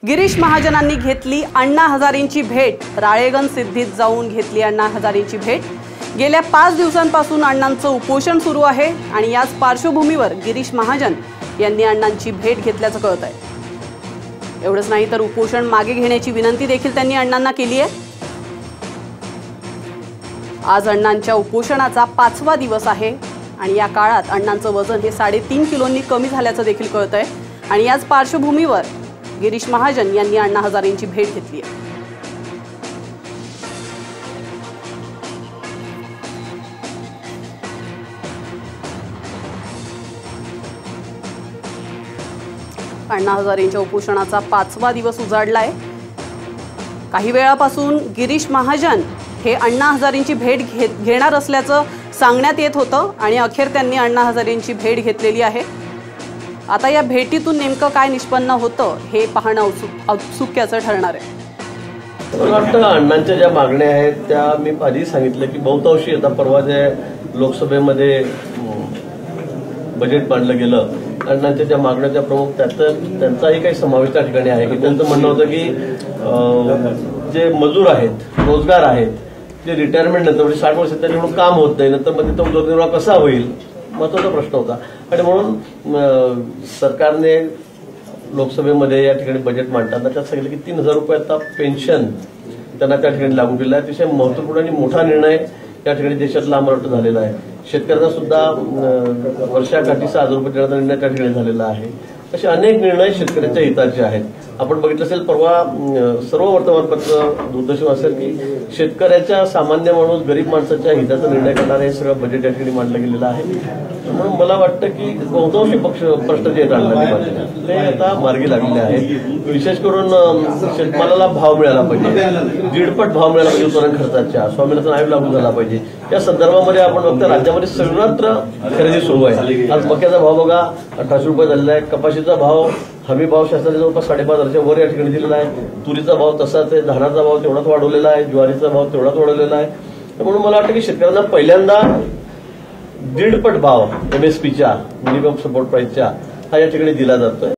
गिरीश महाजनांनी घेतली अण्णा हजारेंची भेट. राळेगण सिद्धीत जाऊन घेतली अण्णा हजारेंची भेट. गेल्या पाच दिवसांपासून अण्णांचं उपोषण सुरू आहे आणि याच पार्श्वभूमीवर गिरीश महाजन यांनी अण्णांची भेट घेतल्याचं कळत आहे एवढंच नाही तर उपोषण मागे घेण्याची विनंती देखील त्यांनी अण्णांना केली आहे. आज अण्णांच्या उपोषणाचा पाचवा दिवस आहे आणि या काळात अण्णांचं वजन हे साडेतीन किलोंनी कमी झाल्याचं देखील कळत आहे आणि याच पार्श्वभूमीवर गिरीश महाजन यांनी अण्णा हजारेंची भेट घेतली आहे. अण्णा हजारेंच्या उपोषणाचा पाचवा दिवस उजाडला आहे काही वेळापासून गिरीश महाजन हे अण्णा हजारेंची भेट घेत घेणार असल्याचं सांगण्यात येत होतं आणि अखेर त्यांनी अण्णा हजारेंची भेट घेतलेली आहे. आता या भेटीतून नेमकं काय निष्पन्न होतं हे पाहणं औत्सुक औत्सुक्याचं ठरणार आहे. मला वाटतं अण्णांच्या ज्या मागण्या आहेत त्या मी आधी सांगितलं की बहुतांशी आता परवा जे लोकसभेमध्ये बजेट मांडलं गेलं अण्णांच्या ज्या मागण्याच्या प्रमुख त्यात त्यांचाही काही समावेश त्या ठिकाणी आहे की त्यांचं म्हणणं होतं की जे मजूर आहेत रोजगार आहेत जे रिटायरमेंट नंतर म्हणजे साठ वर्ष त्यांच्याकडून काम होत नाही नंतर मध्ये तो उदरनिर्वाह कसा होईल? महत्त्वाचा प्रश्न होता. आणि म्हणून सरकारने लोकसभेमध्ये या ठिकाणी बजेट मांडताना त्यात सांगितलं की तीन हजार रुपये आता पेन्शन त्यांना त्या ठिकाणी लागू केलं आहे. अतिशय महत्त्वपूर्ण आणि मोठा निर्णय या ठिकाणी देशातला आम्हाला झालेला आहे. शेतकऱ्यांना सुद्धा वर्षाकाठी सहा हजार रुपये देण्याचा निर्णय त्या ठिकाणी झालेला आहे. असे अनेक निर्णय शेतकऱ्यांच्या हिताचे आहेत. आपण बघितलं असेल परवा सर्व वर्तमानपत्र दूरदर्शन असेल की शेतकऱ्याच्या सामान्य माणूस गरीब माणसाच्या हिताचा निर्णय करणारे हे सगळं बजेट या ठिकाणी मांडलं गेलेलं आहे. म्हणून मला वाटतं की बहुतांशी पक्ष प्रश्न जे आहेत ते आता मार्गी लागलेले आहेत. विशेष करून शेतमालाला भाव मिळाला पाहिजे. दीडपट भाव मिळाला पाहिजे उत्पादन खर्चाच्या. स्वामीनाथन आयोग लागू झाला पाहिजे. या संदर्भामध्ये आपण बघतो राज्यामध्ये सर्वत्र खरेदी सुरू आहे. आज मक्याचा भाव बघा अठराशे रुपये झालेला आहे. कपाशीचा भाव हमी भाव शासनाच्या जवळपास साडेपाच हजारच्या वर या ठिकाणी दिलेला आहे. तुरीचा भाव तसाच आहे धानाचा भाव तेवढाच वाढवलेला आहे ज्वारीचा भाव तेवढाच वाढवलेला आहे. म्हणून मला वाटतं की शेतकऱ्यांना पहिल्यांदा दीडपट भाव एमएसपीच्या मिनिमम सपोर्ट प्राईसच्या हा या ठिकाणी दिला जातोय.